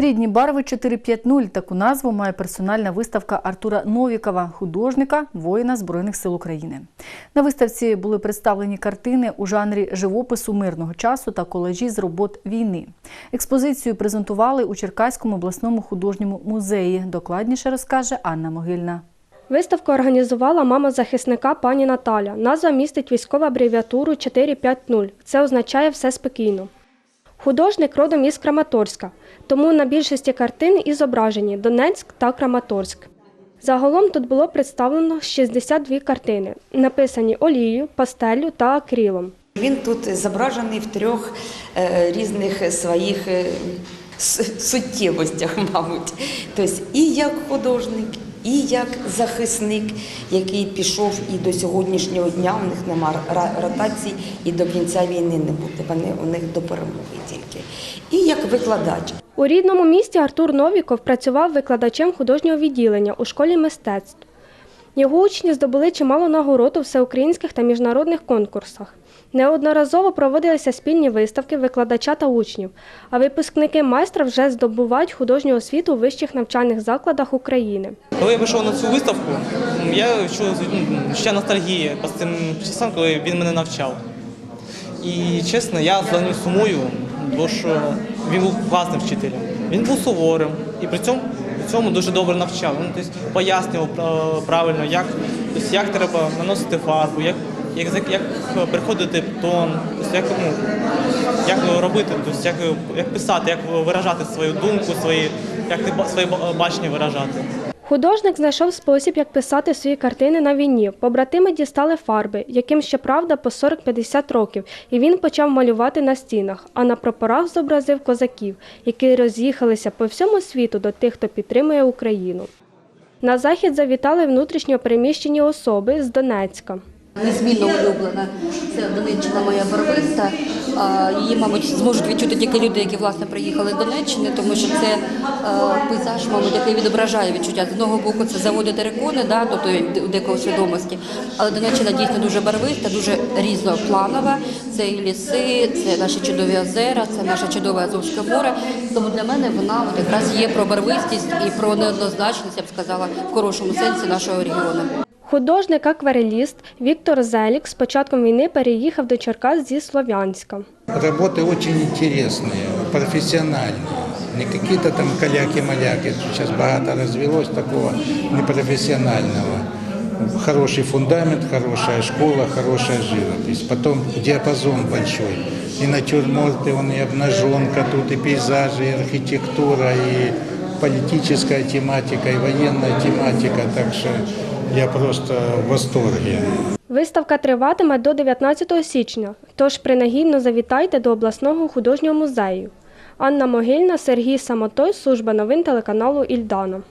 Рідні барви 450 таку назву має персональна виставка Артура Новікова, художника, воїна Збройних сил України. На виставці були представлені картини у жанрі живопису мирного часу та колажі з робот війни. Експозицію презентували у Черкаському обласному художньому музеї. Докладніше розкаже Анна Могильна. Виставку організувала мама захисника пані Наталя. Назва містить військову абревіатуру 450. Це означає все спокійно. Художник родом із Краматорська, тому на більшості картин і зображені Донецьк та Краматорськ. Загалом тут було представлено 62 картини, написані олією, пастеллю та акрилом. Він тут зображений в трьох е, різних своїх е, суттєвостях, мабуть. Тобто і як художник, і як захисник, який пішов і до сьогоднішнього дня. У них нема ротацій і до кінця війни не буде. Вони у них до перемоги тільки. І як викладач. У рідному місті Артур Новіков працював викладачем художнього відділення у школі мистецтв. Його учні здобули чимало нагород у всеукраїнських та міжнародних конкурсах. Неодноразово проводилися спільні виставки викладача та учнів, а випускники майстра вже здобувають художню освіту у вищих навчальних закладах України. Коли я вийшов на цю виставку, я відчув м, ще ностальгії по цим часам, коли він мене навчав. І чесно, я за ним сумую, бо що він був класним вчителем. Він був суворим і при цьому, цьому дуже добре навчав. Ну, тобто, пояснював е, правильно, як, тобто, як треба наносити фарбу, як, як, як приходити тон, тобто, як, ну, як робити, тобто, як, як писати, як виражати свою думку, свої, як ти своє бачення виражати. Художник знайшов спосіб, як писати свої картини на війні. Побратими дістали фарби, яким щоправда по 40-50 років, і він почав малювати на стінах, а на прапорах зобразив козаків, які роз'їхалися по всьому світу до тих, хто підтримує Україну. На захід завітали внутрішньо переміщені особи з Донецька. Незмінно улюблена. Це Донеччина моя барвиста. Її, мабуть, зможуть відчути тільки люди, які власне приїхали з Донеччини, тому що це е, пейзаж, мабуть, який відображає відчуття. З одного боку це заводи терикони, да, тобто у декого свідомості. Але Донеччина дійсно дуже барвиста, дуже різнопланова. Це і ліси, це наші чудові озера, це наше чудове Азовське море. Тому для мене вона от якраз є про барвистість і про неоднозначність, я б сказала, в хорошому сенсі нашого регіону. Художник-аквареліст Віктор Зелік з початком війни переїхав до Черкас зі Слов'янська. Работы очень интересные, профессиональные. Не какие-то там каляки-маляки. Сейчас богато развелось такого непрофессионального. Хороший фундамент, хорошая школа, хорошая живопись. Потом диапазон большой. И натюрморты, он и обнаженка тут, и пейзажи, и архитектура, и политическая тематика, и военная тематика. Так что я просто в восторге. Виставка триватиме до 19 січня, тож принагідно завітайте до обласного художнього музею. Анна Могильна, Сергій Самотой, служба новин телеканалу Ільдана.